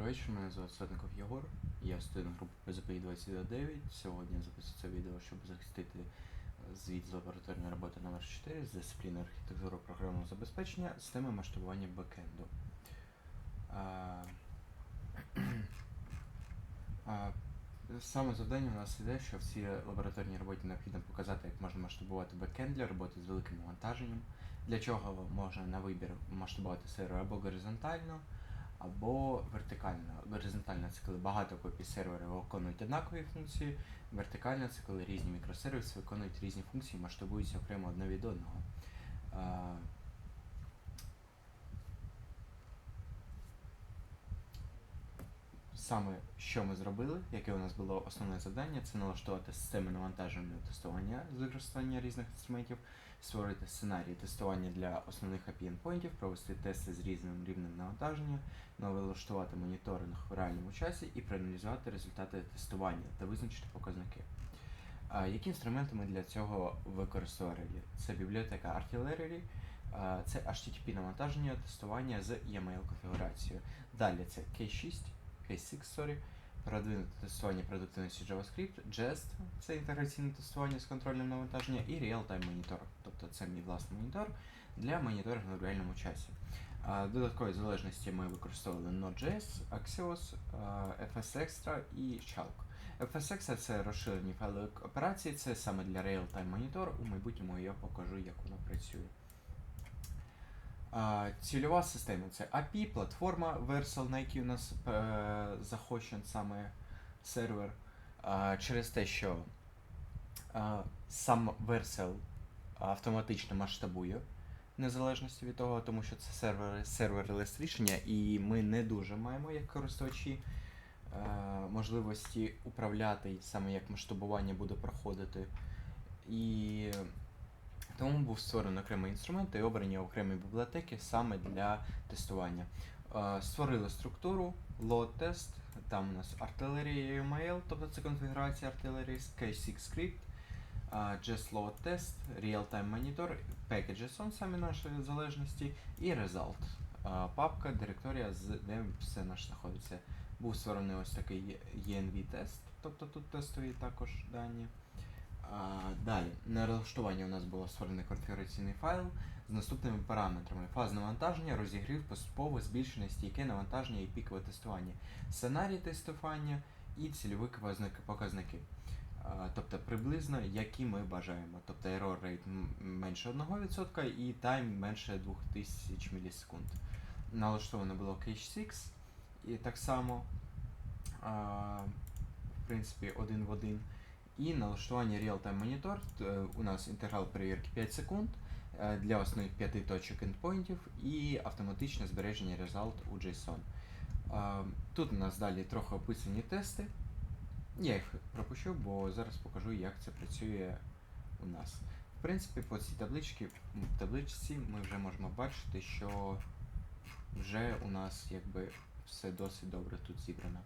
Добрий вечір, мене звати Сотников Єгор. Я студент групи PZPI 29. Сьогодні записую це відео, щоб захистити е, звіт з лабораторної роботи номер 4 з дисципліни архітектури програмного забезпечення з теми масштабування бекенду. А, а, Саме завдання у нас іде, що в цій лабораторній роботі необхідно показати, як можна масштабувати бекенд для роботи з великим навантаженням, для чого можна на вибір масштабувати сервер або горизонтально, або вертикально. Горизонтально це коли багато копій сервера виконують однакові функції, вертикально це коли різні мікросервіси виконують різні функції масштабуються окремо одне від одного. Саме що ми зробили, яке у нас було основне завдання, це налаштувати системи навантаження тестування з використання різних інструментів, створити сценарії тестування для основних API endpointів, провести тести з різним рівнем навантаження, налаштувати моніторинг в реальному часі і проаналізувати результати тестування та визначити показники. Які інструменти ми для цього використовували? Це бібліотека Artillery, це HTTP навантаження тестування з e-mail конфігурацією. Далі це K6, K6, sorry, продвинуте тестування продуктивності JavaScript, Jest – це інтеграційне тестування з контролем навантаження, і Real-Time Monitor, тобто це мій власний монітор для моніторингу в реальному часі. Додаткові залежності ми використовували Node.js, Axios, а, FS Extra і Chalk. FS Extra – це розширені файли операції, це саме для Real-Time Monitor. У майбутньому я покажу, як воно працює. Цільова система це API, платформа Versal, на якій у нас е, захочен саме сервер. Через те, що сам Versal автоматично масштабує незалежності від того, тому що це сервер, серверлес рішення, і ми не дуже маємо як користувачі е, можливості управляти саме як масштабування буде проходити. І тому був створений окремий інструмент і обрані окремі бібліотеки саме для тестування. Е, Створили структуру, load test, там у нас артилерія UML, тобто це конфігурація артилерії, K6 script, е, just load test, real-time monitor, packages, самі наші залежності, і result. Е, Папка, директорія, де все наше знаходиться. Був створений ось такий ENV тест, тобто тут тестові також дані. Далі, на налаштування у нас було створений конфігураційний файл з наступними параметрами: фазне навантаження, розігрів, поступове збільшення, стійке навантаження і пікове тестування, сценарій тестування і цільові показники-. Тобто приблизно які ми бажаємо. Тобто error rate менше 1% і time менше 2000 мілісекунд. Налаштовано було Cache 6 і так само, в принципі, один в один. І налаштування Real-Time Monitor. У нас інтеграл перевірки 5 секунд е, для основних 5 точок endpointів і автоматичне збереження result у JSON. Е, Тут у нас далі трохи описані тести. Я їх пропущу, бо зараз покажу, як це працює у нас. В принципі, по цій табличці, табличці ми вже можемо бачити, що вже у нас якби все досить добре тут зібрано.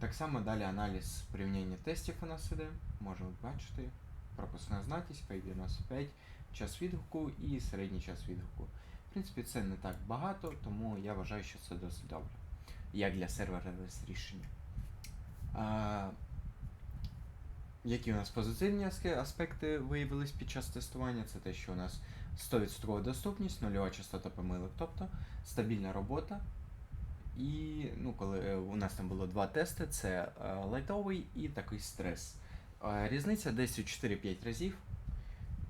Так само далі аналіз порівняння тестів у нас іде. Можемо бачити. Пропускна знатність, P95, час відгуку і середній час відгуку. В принципі, це не так багато, тому я вважаю, що це досить добре. Як для сервера рішення. А, які у нас позитивні аспекти виявились під час тестування? Це те, що у нас 100% доступність, нульова частота помилок, тобто стабільна робота. І ну, коли е, у нас там було два тести: це е, лайтовий і такий стрес. Е, Різниця десь у 4-5 разів,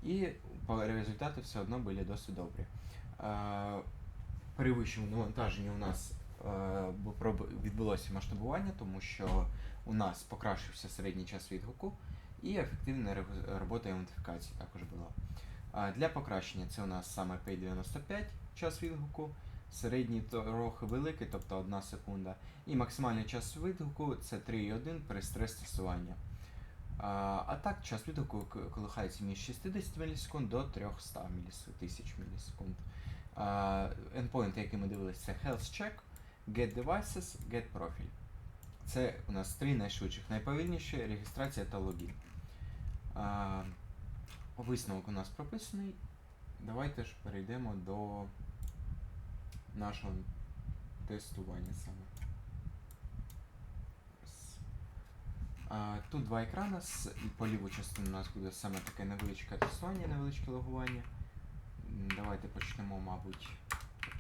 і результати все одно були досить добрі. При вищому навантаженні у нас відбулося масштабування, тому що у нас покращився середній час відгуку і ефективна робота ідентифікації також була. Для покращення це у нас саме P95 час відгуку, середній трохи великий, тобто 1 секунда, і максимальний час відгуку це 3,1 при стрес-тестуванні. А, так, час відгуку колихається між 60 мілісекунд до 300 міліс- тисяч мілісекунд. Endpoint, який ми дивилися, це Health Check, Get Devices, Get Profile. Це у нас три найшвидших. Найповільніші реєстрація та логін. Висновок у нас прописаний. Давайте ж перейдемо до нашого тестування саме. Тут два екрани, і по ліву частину у нас буде саме таке невеличке тестування, невеличке логування. Давайте почнемо, мабуть,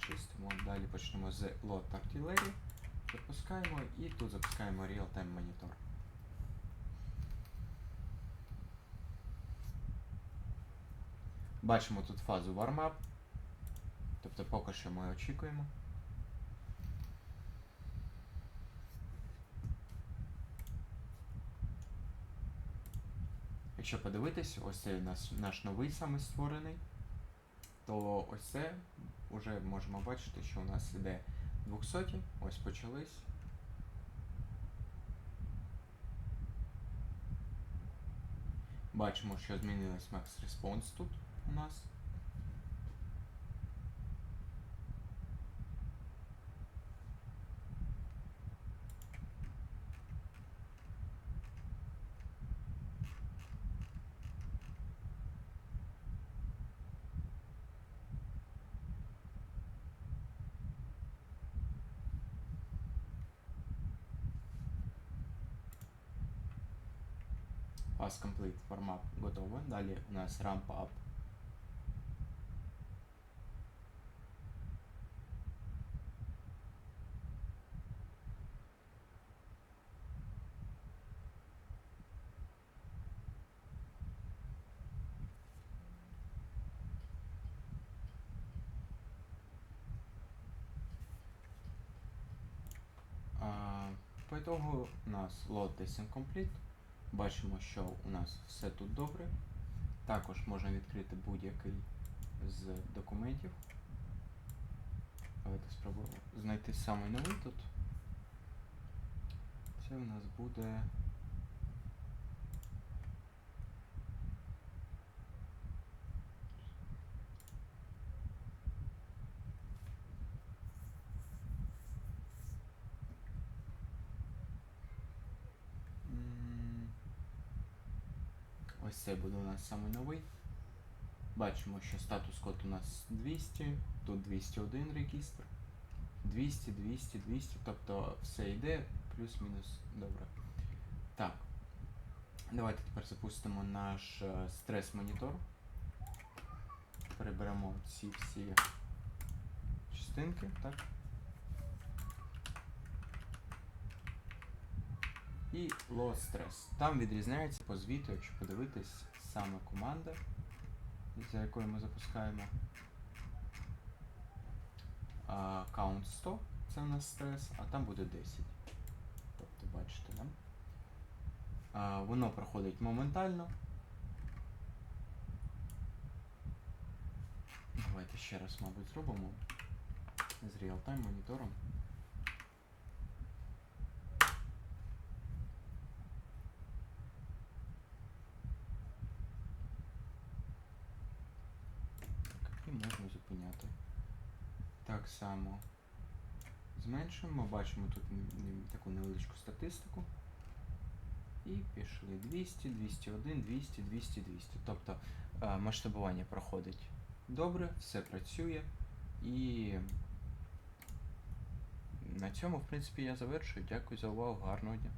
чистимо. Далі почнемо з Load Artillery. Запускаємо і тут запускаємо Real-Time Monitor. Бачимо тут фазу warm-up. Тобто поки що ми очікуємо. Якщо подивитись, ось цей наш, наш новий саме створений, то ось це вже можемо бачити, що у нас іде 200, ось почались. Бачимо, що змінилось Max Response тут у нас. Pass complete, warm-up готово. Далі у нас ramp up. По итогу у нас load testing complete. Бачимо, що у нас все тут добре. Також можна відкрити будь-який з документів. Давайте спробуємо знайти самий новий тут. Це у нас буде. Ось це буде у нас самий новий. Бачимо, що статус код у нас 200, тут 201 регістр, 200, 200, 200, тобто все йде плюс-мінус добре. Так. Давайте тепер запустимо наш е, стрес-монітор. Переберемо ці всі частинки, так. І low stress. Там відрізняється по звіту, якщо подивитись, саме команда, за якою ми запускаємо. Count 100 це у нас стрес, а там буде 10. Тобто, бачите, да? А, воно проходить моментально. Давайте ще раз, мабуть, зробимо з реал-тайм монітором. І можна зупиняти. Так само зменшуємо, бачимо тут таку невеличку статистику. І пішли 200, 201, 200, 200, 200. Тобто е, масштабування проходить добре, все працює. І на цьому, в принципі, я завершую. Дякую за увагу, гарного дня.